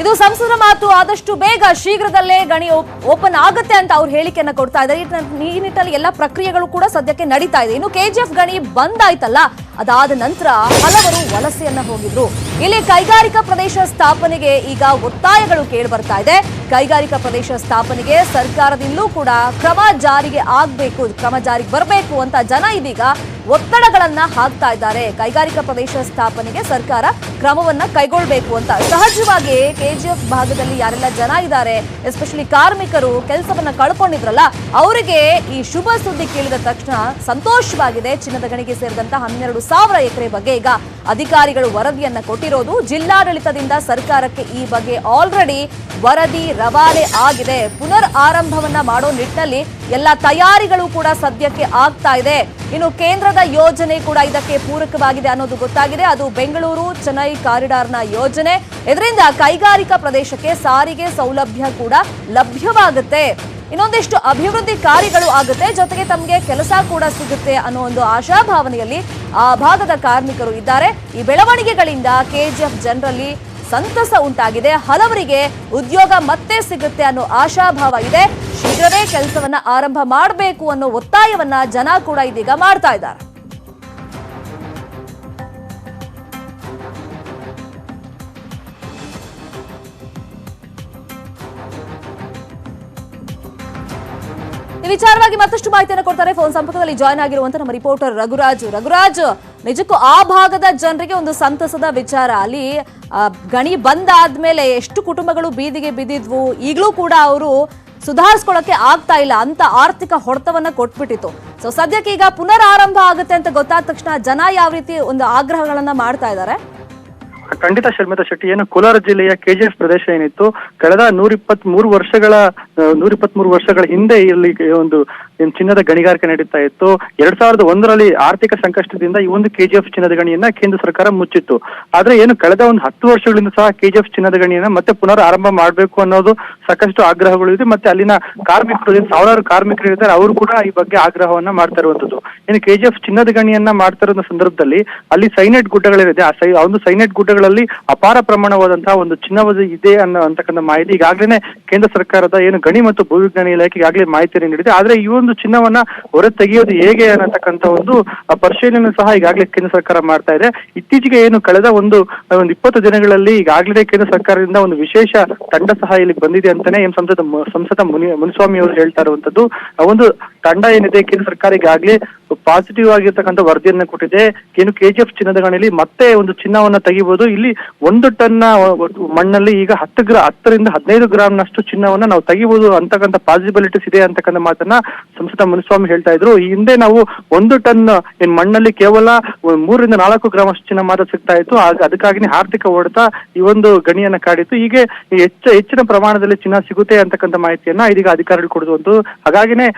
ಇದು ಸಂಸದರ ಮಾತು, ಆದಷ್ಟು ಬೇಗ ಶೀಘ್ರದಲ್ಲೇ ಗಣಿ ಓಪನ್ ಆಗುತ್ತೆ ಅಂತ ಅವ್ರು ಹೇಳಿಕೆಯನ್ನು ಕೊಡ್ತಾ ಇದ್ದಾರೆ. ಈ ನಿಟ್- ನಿಟ್ಟಿನಲ್ಲಿ ಎಲ್ಲ ಪ್ರಕ್ರಿಯೆಗಳು ಕೂಡ ಸದ್ಯಕ್ಕೆ ನಡೀತಾ ಇದೆ. ಇನ್ನು ಕೆಜಿಎಫ್ ಗಣಿ ಬಂದಾಯ್ತಲ್ಲ, ಅದಾದ ನಂತರ ಹಲವರು ವಲಸೆಯನ್ನ ಹೋಗಿದ್ರು. ಇಲ್ಲಿ ಕೈಗಾರಿಕಾ ಪ್ರದೇಶ ಸ್ಥಾಪನೆಗೆ ಈಗ ಒತ್ತಾಯಗಳು ಕೇಳಿ ಬರ್ತಾ ಇದೆ. ಕೈಗಾರಿಕಾ ಪ್ರದೇಶ ಸ್ಥಾಪನೆಗೆ ಸರ್ಕಾರದಿಂದಲೂ ಕೂಡ ಕ್ರಮ ಜಾರಿಗೆ ಆಗಬೇಕು, ಕ್ರಮ ಜಾರಿಗೆ ಬರಬೇಕು ಅಂತ ಜನ ಇದೀಗ ಒತ್ತಡಗಳನ್ನ ಹಾಕ್ತಾ ಇದ್ದಾರೆ. ಕೈಗಾರಿಕಾ ಪ್ರದೇಶ ಸ್ಥಾಪನೆಗೆ ಸರ್ಕಾರ ಕ್ರಮವನ್ನ ಕೈಗೊಳ್ಳಬೇಕು ಅಂತ. ಸಹಜವಾಗಿ ಕೆಜಿಎಫ್ ಭಾಗದಲ್ಲಿ ಯಾರೆಲ್ಲ ಜನ ಇದ್ದಾರೆ ಎಸ್ಪೆಷಲಿ ಕಾರ್ಮಿಕರು ಕೆಲಸವನ್ನ ಕಳ್ಕೊಂಡಿದ್ರಲ್ಲ, ಅವರಿಗೆ ಈ ಶುಭ ಸುದ್ದಿ ಕೇಳಿದ ತಕ್ಷಣ ಸಂತೋಷವಾಗಿದೆ. ಚಿನ್ನದ ಗಣಿಗೆ ಸೇರಿದಂತ ಹನ್ನೆರಡು ಸಾವಿರ ಎಕರೆ ಬಗ್ಗೆ ಈಗ ಅಧಿಕಾರಿಗಳು ವರದಿಯನ್ನ ಕೊಟ್ಟಿರೋದು. ಜಿಲ್ಲಾಡಳಿತದಿಂದ ಸರ್ಕಾರಕ್ಕೆ ಈ ಬಗ್ಗೆ ಆಲ್ರೆಡಿ ವರದಿ ರವಾನೆ ಆಗಿದೆ. ಪುನರ್ ಆರಂಭವನ್ನ ಮಾಡೋ ನಿಟ್ಟಿನಲ್ಲಿ ಎಲ್ಲ ತಯಾರಿಗಳು ಕೂಡ ಸದ್ಯಕ್ಕೆ ಆಗ್ತಾ ಇದೆ. ಇನ್ನು ಕೇಂದ್ರದ ಯೋಜನೆ ಕೂಡ ಇದಕ್ಕೆ ಪೂರಕವಾಗಿದೆ ಅನ್ನೋದು ಗೊತ್ತಾಗಿದೆ. ಅದು ಬೆಂಗಳೂರು ಚೆನ್ನೈ ಕಾರಿಡಾರ್ನ ಯೋಜನೆ. ಇದರಿಂದ ಕೈಗಾರಿಕಾ ಪ್ರದೇಶಕ್ಕೆ ಸಾರಿಗೆ ಸೌಲಭ್ಯ ಕೂಡ ಲಭ್ಯವಾಗುತ್ತೆ. ಇನ್ನೊಂದಿಷ್ಟು ಅಭಿವೃದ್ಧಿ ಕಾರ್ಯಗಳು ಆಗುತ್ತೆ. ಜೊತೆಗೆ ತಮಗೆ ಕೆಲಸ ಕೂಡ ಸಿಗುತ್ತೆ ಅನ್ನೋ ಒಂದು ಆಶಾಭಾವನೆಯಲ್ಲಿ ಆ ಭಾಗದ ಕಾರ್ಮಿಕರು ಇದ್ದಾರೆ. ಈ ಬೆಳವಣಿಗೆಗಳಿಂದ ಕೆಜಿಎಫ್ ಜನರಲ್ಲಿ ಸಂತಸ ಉಂಟಾಗಿದೆ. ಹಲವರಿಗೆ ಉದ್ಯೋಗ ಮತ್ತೆ ಸಿಗುತ್ತೆ ಅನ್ನೋ ಆಶಾಭಾವ ಇದೆ. ಶೀಘ್ರವೇ ಕೆಲಸವನ್ನ ಆರಂಭ ಮಾಡಬೇಕು ಅನ್ನೋ ಒತ್ತಾಯವನ್ನ ಜನ ಕೂಡ ಇದೀಗ ಮಾಡ್ತಾ ಇದ್ದಾರೆ. ಈ ವಿಚಾರವಾಗಿ ಮತ್ತಷ್ಟು ಮಾಹಿತಿಯನ್ನು ಕೊಡ್ತಾರೆ. ಫೋನ್ ಸಂಪರ್ಕದಲ್ಲಿ ಜಾಯ್ನ್ ಆಗಿರುವಂತಹ ನಮ್ಮ ರಿಪೋರ್ಟರ್ ರಘುರಾಜ್. ರಘುರಾಜ್, ನಿಜಕ್ಕೂ ಆ ಭಾಗದ ಜನರಿಗೆ ಒಂದು ಸಂತಸದ ವಿಚಾರ. ಅಲ್ಲಿ ಗಣಿ ಬಂದಾದ್ಮೇಲೆ ಎಷ್ಟು ಕುಟುಂಬಗಳು ಬೀದಿಗೆ ಬಿದ್ದಿದ್ವು. ಈಗಲೂ ಕೂಡ ಅವರು ಸುಧಾರಿಸ್ಕೊಳ್ಳೋಕೆ ಆಗ್ತಾ ಇಲ್ಲ. ಅಂತ ಆರ್ಥಿಕ ಹೊಡೆತವನ್ನ ಕೊಟ್ಬಿಟ್ಟಿತ್ತು. ಸೊ ಸದ್ಯಕ್ಕೆ ಈಗ ಪುನರ್ ಆರಂಭ ಆಗುತ್ತೆ ಅಂತ ಗೊತ್ತಾದ ತಕ್ಷಣ ಜನ ಯಾವ ರೀತಿ ಒಂದು ಆಗ್ರಹಗಳನ್ನ ಮಾಡ್ತಾ ಇದ್ದಾರೆ? ಖಂಡಿತ ಶರ್ಮಿತಾ ಶೆಟ್ಟಿ, ಏನು ಕೋಲಾರ ಜಿಲ್ಲೆಯ ಕೆಜಿಎಫ್ ಪ್ರದೇಶ ಏನಿತ್ತು, ಕಳೆದ ನೂರ ಇಪ್ಪತ್ತ್ ಮೂರು ವರ್ಷಗಳ ನೂರ ಇಪ್ಪತ್ತ್ ಮೂರು ವರ್ಷಗಳ ಹಿಂದೆ ಇಲ್ಲಿ ಒಂದು ಚಿನ್ನದ ಗಣಿಗಾರಿಕೆ ನಡೀತಾ ಇತ್ತು. ಎರಡ್ ಸಾವಿರದ ಒಂದರಲ್ಲಿ ಆರ್ಥಿಕ ಸಂಕಷ್ಟದಿಂದ ಈ ಒಂದು ಕೆಜಿಎಫ್ ಚಿನ್ನದ ಗಣಿಯನ್ನ ಕೇಂದ್ರ ಸರ್ಕಾರ ಮುಚ್ಚಿತ್ತು. ಆದ್ರೆ ಏನು ಕಳೆದ ಒಂದು ಹತ್ತು ವರ್ಷಗಳಿಂದ ಸಹ ಕೆಜಿಎಫ್ ಚಿನ್ನದ ಗಣಿಯನ್ನ ಮತ್ತೆ ಪುನರ್ ಆರಂಭ ಮಾಡಬೇಕು ಅನ್ನೋದು ಸಾಕಷ್ಟು ಆಗ್ರಹಗಳು ಇದೆ. ಮತ್ತೆ ಅಲ್ಲಿನ ಕಾರ್ಮಿಕರು, ಸಾವಿರಾರು ಕಾರ್ಮಿಕರು ಇದ್ದಾರೆ ಅವರು ಕೂಡ ಈ ಬಗ್ಗೆ ಆಗ್ರಹವನ್ನ ಮಾಡ್ತಾ ಇರುವಂತದ್ದು. ಏನು ಕೆಜಿಎಫ್ ಚಿನ್ನದ ಗಣಿಯನ್ನ ಮಾಡ್ತಾ ಇರೋ ಸಂದರ್ಭದಲ್ಲಿ ಅಲ್ಲಿ ಸೈನೈಟ್ ಗುಡ್ಡಗಳಿದೆ. ಆ ಸೈ ಒಂದು ಸೈನೈಟ್ ಗುಡ್ಡಗಳಲ್ಲಿ ಅಪಾರ ಪ್ರಮಾಣವಾದಂತಹ ಒಂದು ಚಿನ್ನವಾದ ಇದೆ ಅನ್ನೋ ಅಂತಕ್ಕಂಥ ಮಾಹಿತಿ ಈಗಾಗಲೇ ಕೇಂದ್ರ ಸರ್ಕಾರದ ಏನು ಗಣಿ ಮತ್ತು ಭೂವಿಜ್ಞಾನ ಇಲಾಖೆಗೆ ಆಗಲೇ ಮಾಹಿತಿಯನ್ನು ನೀಡಿದೆ. ಆದ್ರೆ ಈ ಚಿನ್ನವನ್ನ ಹೊರ ತೆಗೆಯೋದು ಹೇಗೆ ಅನ್ನತಕ್ಕಂಥ ಒಂದು ಪರಿಶೀಲನೆ ಸಹ ಈಗಾಗಲೇ ಕೇಂದ್ರ ಸರ್ಕಾರ ಮಾಡ್ತಾ ಇದೆ. ಇತ್ತೀಚೆಗೆ ಏನು ಕಳೆದ ಒಂದು ಒಂದು ಇಪ್ಪತ್ತು ದಿನಗಳಲ್ಲಿ ಈಗಾಗಲೇ ಕೇಂದ್ರ ಸರ್ಕಾರದಿಂದ ಒಂದು ವಿಶೇಷ ತಂಡ ಸಹ ಇಲ್ಲಿ ಬಂದಿದೆ ಅಂತಾನೆ ಎಂ ಸಂಸದ ಸಂಸದ ಮುನಿ, ಮುನಿಸ್ವಾಮಿ ಅವರು ಹೇಳ್ತಾ ಇರುವಂತದ್ದು ಒಂದು ತಂಡ ಏನಿದೆ, ಕೇಂದ್ರ ಸರ್ಕಾರ ಈಗಾಗಲೇ ಪಾಸಿಟಿವ್ ಆಗಿರ್ತಕ್ಕಂಥ ವರದಿಯನ್ನ ಕೊಟ್ಟಿದೆ. ಏನು ಕೆಜಿಎಫ್ ಚಿನ್ನದ ಗಣಿಯಲ್ಲಿ ಮತ್ತೆ ಒಂದು ಚಿನ್ನವನ್ನ ತೆಗಿಬಹುದು ಇಲ್ಲಿ ಒಂದು ಟನ್ ಮಣ್ಣಲ್ಲಿ ಈಗ ಹತ್ತು ಗ್ರಾ, ಹತ್ತರಿಂದ ಹದಿನೈದು ಗ್ರಾಮ್ನಷ್ಟು ಚಿನ್ನವನ್ನ ನಾವು ತೆಗಿಬಹುದು ಅಂತಕ್ಕಂಥ ಪಾಸಿಬಿಲಿಟೀಸ್ ಇದೆ ಅಂತಕ್ಕಂಥ ಮಾತನ್ನ ಸಂಸದ ಮುನಿಸ್ವಾಮಿ ಹೇಳ್ತಾ ಇದ್ರು. ಈ ಹಿಂದೆ ನಾವು ಒಂದು ಟನ್, ಏನ್ ಮಣ್ಣಲ್ಲಿ ಕೇವಲ ಮೂರರಿಂದ ನಾಲ್ಕು ಗ್ರಾಮ ಚಿನ್ನ ಮಾತ್ರ ಸಿಗ್ತಾ ಇತ್ತು. ಅದಕ್ಕಾಗಿನೇ ಅದಕ್ಕಾಗಿ ಆರ್ಥಿಕ ಹೊಡೆತ ಈ ಒಂದು ಗಣಿಯನ್ನ ಕಾಡಿತ್ತು. ಹೀಗೆ ಹೆಚ್ಚ, ಹೆಚ್ಚಿನ ಪ್ರಮಾಣದಲ್ಲಿ ಚಿನ್ನ ಸಿಗುತ್ತೆ ಅಂತಕ್ಕಂಥ ಮಾಹಿತಿಯನ್ನ ಇದೀಗ ಅಧಿಕಾರಿಗಳು ಕೊಡುವಂತು ಹಾಗಾಗಿನೇ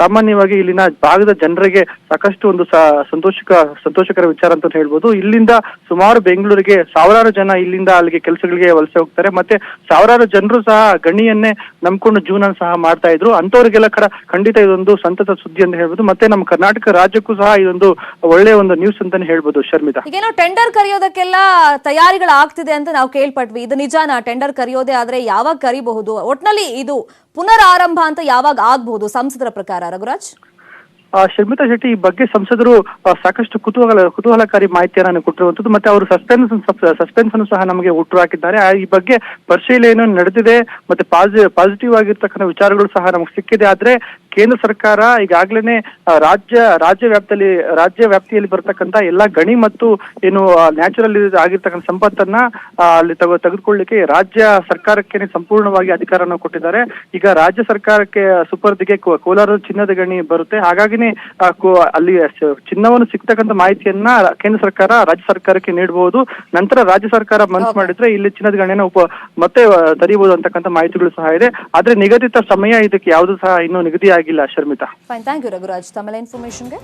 ಸಾಮಾನ್ಯವಾಗಿ ಇಲ್ಲಿನ ಭಾಗದ ಜನರಿಗೆ ಸಾಕಷ್ಟು ಒಂದು ಸಂತೋಷಕ, ಸಂತೋಷಕರ ವಿಚಾರ ಅಂತ ಹೇಳ್ಬೋದು. ಇಲ್ಲಿಂದ ಸುಮಾರು ಬೆಂಗಳೂರಿಗೆ ಸಾವಿರಾರು ಜನ ಇಲ್ಲಿಂದ ಅಲ್ಲಿಗೆ ಕೆಲಸಗಳಿಗೆ ವಲಸೆ ಹೋಗ್ತಾರೆ. ಮತ್ತೆ ಸಾವಿರಾರು ಜನರು ಸಹ ಗಣಿಯನ್ನೇ ನಂಬ್ಕೊಂಡು ಜೀವನ ಸಹ ಮಾಡ್ತಾ ಇದ್ರು. ಅಂತವರಿಗೆಲ್ಲ ಕಡ ಖಂಡಿತ ಇದೊಂದು ಸಂತತ ಸುದ್ದಿ ಅಂತ ಹೇಳ್ಬೋದು. ಮತ್ತೆ ನಮ್ಮ ಕರ್ನಾಟಕ ರಾಜ್ಯಕ್ಕೂ ಸಹ ಇದೊಂದು ಒಳ್ಳೆಯ ಒಂದು ನ್ಯೂಸ್ ಅಂತಾನೆ ಹೇಳ್ಬೋದು ಶರ್ಮಿತಾ. ಈಗೇನೋ ಟೆಂಡರ್ ಕರೆಯೋದಕ್ಕೆಲ್ಲ ತಯಾರಿಗಳು ಆಗ್ತಿದೆ ಅಂತ ನಾವು ಕೇಳ್ಪಟ್ವಿ. ಇದು ನಿಜಾನ? ಟೆಂಡರ್ ಕರೆಯೋದೇ ಆದ್ರೆ ಯಾವಾಗ ಕರಿಬಹುದು? ಒಟ್ನಲ್ಲಿ ಇದು ಪುನರ್ ಆರಂಭ ಅಂತ ಯಾವಾಗ ಆಗ್ಬಹುದು ಸಂಸದರ ಪ್ರಕಾರ ರಘುರಾಜ್? ಆ, ಶರ್ಮಿತಾ ಶೆಟ್ಟಿ ಈ ಬಗ್ಗೆ ಸಂಸದರು ಸಾಕಷ್ಟು ಕುತೂಹಲ ಕುತೂಹಲಕಾರಿ ಮಾಹಿತಿಯನ್ನು ಕೊಟ್ಟಿರುವಂತದ್ದು ಮತ್ತೆ ಅವರು ಸಸ್ಪೆನ್ಸ್ ಸಸ್ಪೆನ್ಸ್ ಅನ್ನು ಸಹ ನಮಗೆ ಹುಟ್ಟು ಹಾಕಿದ್ದಾರೆ. ಈ ಬಗ್ಗೆ ಪರಿಶೀಲನೆ ನಡೆದಿದೆ. ಮತ್ತೆ ಪಾಸಿಟಿವ್ ಆಗಿರ್ತಕ್ಕಂಥ ವಿಚಾರಗಳು ಸಹ ನಮಗೆ ಸಿಕ್ಕಿದೆ. ಆದ್ರೆ ಕೇಂದ್ರ ಸರ್ಕಾರ ಈಗಾಗ್ಲೇನೆ ರಾಜ್ಯ ರಾಜ್ಯ ವ್ಯಾಪ್ತಿಯಲ್ಲಿ ರಾಜ್ಯ ವ್ಯಾಪ್ತಿಯಲ್ಲಿ ಬರ್ತಕ್ಕಂತ ಎಲ್ಲಾ ಗಣಿ ಮತ್ತು ಏನು ನ್ಯಾಚುರಲ್ ಆಗಿರ್ತಕ್ಕಂಥ ಸಂಪತ್ತನ್ನ ಅಲ್ಲಿ ತಗೋ ತೆಗೆದುಕೊಳ್ಳಿಕ್ಕೆ ರಾಜ್ಯ ಸರ್ಕಾರಕ್ಕೆ ಸಂಪೂರ್ಣವಾಗಿ ಅಧಿಕಾರವನ್ನು ಕೊಟ್ಟಿದ್ದಾರೆ. ಈಗ ರಾಜ್ಯ ಸರ್ಕಾರಕ್ಕೆ ಸುಪರ್ದಿಗೆ ಕೋಲಾರ ಚಿನ್ನದ ಗಣಿ ಬರುತ್ತೆ. ಹಾಗಾಗಿನೇ ಅಲ್ಲಿ ಚಿನ್ನವನ್ನು ಸಿಗ್ತಕ್ಕಂಥ ಮಾಹಿತಿಯನ್ನ ಕೇಂದ್ರ ಸರ್ಕಾರ ರಾಜ್ಯ ಸರ್ಕಾರಕ್ಕೆ ನೀಡಬಹುದು ನಂತರ ರಾಜ್ಯ ಸರ್ಕಾರ ಮನಸ್ಸು ಮಾಡಿದ್ರೆ ಇಲ್ಲಿ ಚಿನ್ನದ ಗಣಿಯನ್ನು ಉಪ ಮತ್ತೆ ತರೀಬಹುದು ತೆರೀಬಹುದು ಅಂತಕ್ಕಂಥ ಮಾಹಿತಿಗಳು ಸಹ ಇದೆ. ಆದ್ರೆ ನಿಗದಿತ ಸಮಯ ಇದಕ್ಕೆ ಯಾವುದು ಸಹ ಇನ್ನೂ ನಿಗದಿ ಆಗಿಲ್ಲ Sharmita fine thank you Raghuraj ತಮ್ಮೆಲ್ಲ ಇನ್ಫಾರ್ಮೇಶನ್ಗೆ